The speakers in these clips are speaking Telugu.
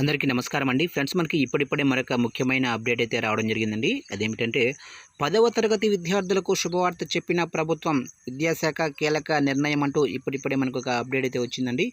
అందరికీ నమస్కారం అండి. ఫ్రెండ్స్ మనకి ఇప్పుడిప్పుడే మరొక ముఖ్యమైన అప్డేట్ అయితే రావడం జరిగిందండి. అదేమిటంటే పదవ తరగతి విద్యార్థులకు శుభవార్త చెప్పిన ప్రభుత్వం విద్యాశాఖ కీలక నిర్ణయం అంటూ ఇప్పుడిప్పుడే మనకు ఒక అప్డేట్ అయితే వచ్చిందండి.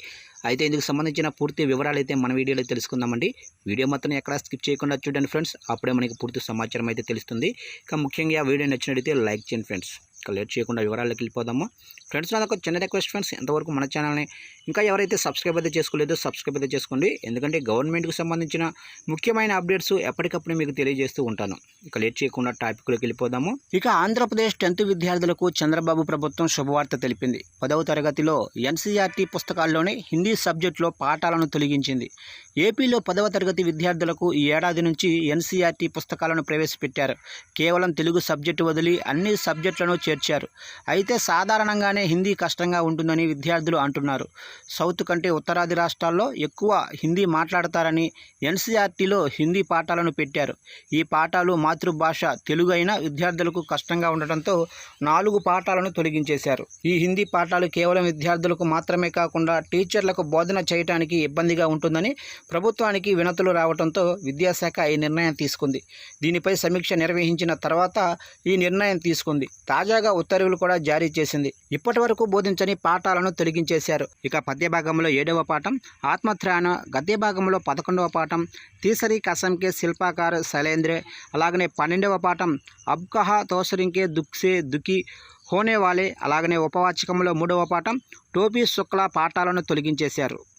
అయితే ఇందుకు సంబంధించిన పూర్తి వివరాలు అయితే మన వీడియోలో తెలుసుకుందామండి. వీడియో మొత్తం ఎక్కడా స్కిప్ చేయకుండా చూడండి ఫ్రెండ్స్. అప్పుడే మనకి పూర్తి సమాచారం అయితే తెలుస్తుంది. ఇక ముఖ్యంగా వీడియో నచ్చినట్లయితే లైక్ చేయండి ఫ్రెండ్స్. లేట్ చేయకుండా వివరాల్లోకి వెళ్ళిపోదాము. ఫ్రెండ్స్ నాది ఒక చిన్న రిక్వెస్ట్ ఫ్రెండ్స్ ఎంతవరకు మన ఛానల్ని ఇంకా ఎవరైతే సబ్స్క్రైబ్ అయితే చేసుకోలేదో సబ్స్క్రైబ్ అయితే చేసుకోండి. ఎందుకంటే గవర్నమెంట్కి సంబంధించిన ముఖ్యమైన అప్డేట్స్ ఎప్పటికప్పుడు మీకు తెలియజేస్తూ ఉంటాను. ఇక లేట్ చేయకుండా టాపిక్లోకి వెళ్ళిపోదాము. ఇక ఆంధ్రప్రదేశ్ టెన్త్ విద్యార్థులకు చంద్రబాబు ప్రభుత్వం శుభవార్త తెలిపింది. పదవ తరగతిలో ఎన్సీఆర్టీ పుస్తకాల్లోనే హిందీ సబ్జెక్టులో పాఠాలను తొలగించింది. ఏపీలో పదవ తరగతి విద్యార్థులకు ఈ ఏడాది నుంచి ఎన్సీఆర్టీ పుస్తకాలను ప్రవేశపెట్టారు. కేవలం తెలుగు సబ్జెక్టు వదిలి అన్ని సబ్జెక్టులను చేర్చారు. అయితే సాధారణంగానే హిందీ కష్టంగా ఉంటుందని విద్యార్థులు అంటున్నారు. సౌత్ కంటే ఉత్తరాది రాష్ట్రాల్లో ఎక్కువ హిందీ మాట్లాడతారని ఎన్సీఆర్టీలో హిందీ పాఠాలను పెట్టారు. ఈ పాఠాలు మాతృభాష తెలుగు అయినా విద్యార్థులకు కష్టంగా ఉండటంతో నాలుగు పాఠాలను తొలగించేశారు. ఈ హిందీ పాఠాలు కేవలం విద్యార్థులకు మాత్రమే కాకుండా టీచర్లకు బోధన చేయడానికి ఇబ్బందిగా ఉంటుందని ప్రభుత్వానికి వినతులు రావడంతో విద్యాశాఖ ఈ నిర్ణయం తీసుకుంది. దీనిపై సమీక్ష నిర్వహించిన తర్వాత ఈ నిర్ణయం తీసుకుంది. తాజాగా ఉత్తర్వులు కూడా జారీ చేసింది. ఇప్పటి వరకు బోధించని పాఠాలను తొలగించేశారు. ఇక పద్య భాగంలో ఏడవ పాఠం ఆత్మత్రాణ గద్య భాగంలో పదకొండవ పాఠం తీసరి కసంకే శిల్పాకార శైలేంద్రే అలాగనే పన్నెండవ పాఠం అబ్కహా తోసరింకే దుక్సే దుకి హోనేవాలే అలాగనే ఉపవాచకంలో మూడవ పాఠం టోపీ శుక్ల పాఠాలను తొలగించేశారు.